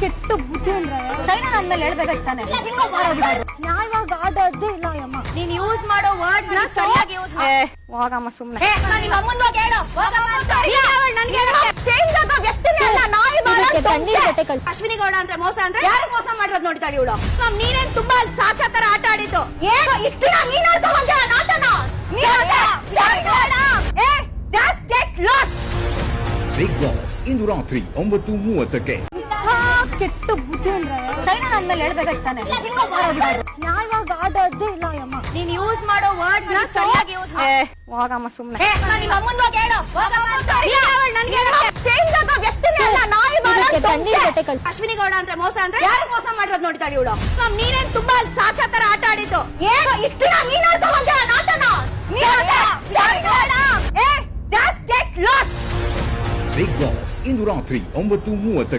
ಕೆಟ್ಟ ಬುದ್ಧಿ ಅಂದ್ರೆ ಸೈನ ನನ್ ಮೇಲೆ ಹೇಳ್ಬೇಕು ತಾನೆ. ನ್ಯಾಯವಾಗಿ ಆಡೋದೇ ಇಲ್ಲ ಅಮ್ಮ ನೀನ್ ಯೂಸ್ ಮಾಡೋ ವರ್ಡ್ಸ್ನ ಸರಿಯಾಗಿ ಯೂಸ್ ಹೋಗಮ್ಮ ಸುಮ್ನೆ. ನಿನ್ನ ಅಮ್ಮನ್ ಹೋಗಿ ಹೇಳು. ಹೋಗಮ್ಮ ಅಂತ. ಅವಳು ನನ್ಗೆ. Change ಆಗೋ ವ್ಯಕ್ತಿನೇ ಅಲ್ಲ, ನಾಯಿ ಮಾಡೋ ಇದಕ್ಕೆ ಜೊತೆ ಕಳ್- ಅಶ್ವಿನಿ ಗೌಡ ಅಂದ್ರೆ ಮೋಸ ಅಂದ್ರೆ ಯಾರು ಮೋಸ ಮಾಡಿರೋದ್ ನೋಡ್ತಾಳೆ ಇವಳು? ನೀನೇನ್ ತುಂಬಾ ಸಾಚಾ ತರ ಆಟ ಆಡಿದ್ದು? ಏನು ಇಷ್ಟ ದಿನ ನೀನ್ ಆಡ್ತಾ ಹೋಗ್ಯ ನಾಟನ ಬಿಗ್ ಬಾಸ್ ಇಂದು ರಾತ್ರಿ ಒಂಬತ್ತು ಮೂವತ್ತಕ್ಕೆ ಕೆಟ್ಟ ಬುದ್ಧಿ ಅಂದ್ರೆ ಸೈನ ನನ್ ಮೇಲೆ ಹೇಳ್ಬೇಕಾಗ್ತಾನೆ ತಾನೆ. ನ್ಯಾಯವಾಗಿ ಆಡೋದೇ ಇಲ್ಲ ಅಮ್ಮ ನೀನ್ ಯೂಸ್ ಮಾಡೋ ವರ್ಡ್ಸ್ನ ಸರಿಯಾಗಿ ಯೂಸ್ ಹೋಗಮ್ಮ ಸುಮ್ನೆ. ನಿನ್ನ ಅಮ್ಮನ ಹೋಗಿ ಹೇಳು. ಹೋಗಮ್ಮ ಅಂತ. ಅವಳು ನನ್ಗೆ. Change ಆಗೋ ವ್ಯಕ್ತಿನೇ ಅಲ್ಲ, ನಾಯಿ ಮಾಡೋ ಇದಕ್ಕೆ ಕಣ್ಣೀರ್ ಜೊತೆ ಕಳ್- ಅಶ್ವಿನಿ ಗೌಡ ಅಂದ್ರೆ ಮೋಸ ಅಂದ್ರೆ ಯಾರು ಮೋಸ ಮಾಡಿರೋದು ನೋಡ್ತಾ ಇವಳು? ನೀನೇನ್ ತುಂಬಾ ಸಾಚಾ ತರ ಆಟ ಆಡಿದ್ದು? ಏನು ಇಷ್ಟ ದಿನ ನೀನ್ ಆಡ್ತಾ ಹೋಗ್ಯ ನಾಟನ ಬಿಗ್ ಬಾಸ್ ಇಂದು ರಾತ್ರಿ ಒಂಬತ್ತು ಮೂವತ್ತಕ್ಕೆ.